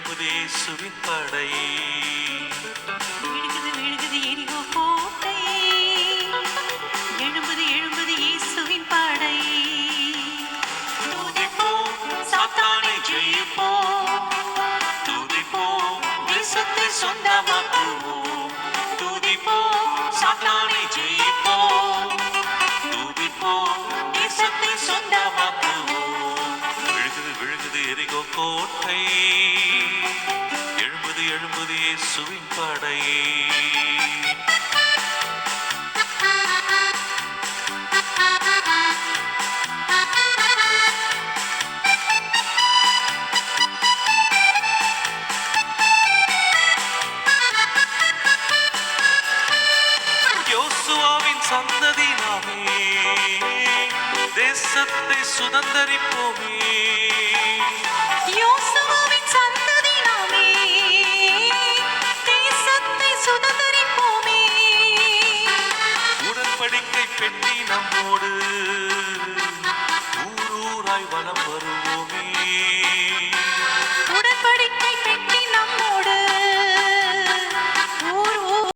இயேசுவின் படை விழுகுது விழுகுது எரிகோ கோட்டை எழும்புது எழும்புது இயேசுவின் படை சாத்தானை ஜெயிப்போம் துதிப்போம் தேசத்தை சொந்தமாக்குவோம் துதிப்போம் சாத்தானை ஜெயிப்போம் துதிப்போம் தேசத்தை சொந்தமாக்குவோம் விழுகுது விழுகுது எரிகோ கோட்டை இயேசுவின் படையே. சந்ததி நாமே தேசத்தை சுதந்தரிப்போமே. உடன்படிக்கை பெட்டி நம்மோடு. ஊரூராய் வலம் வருவோமே.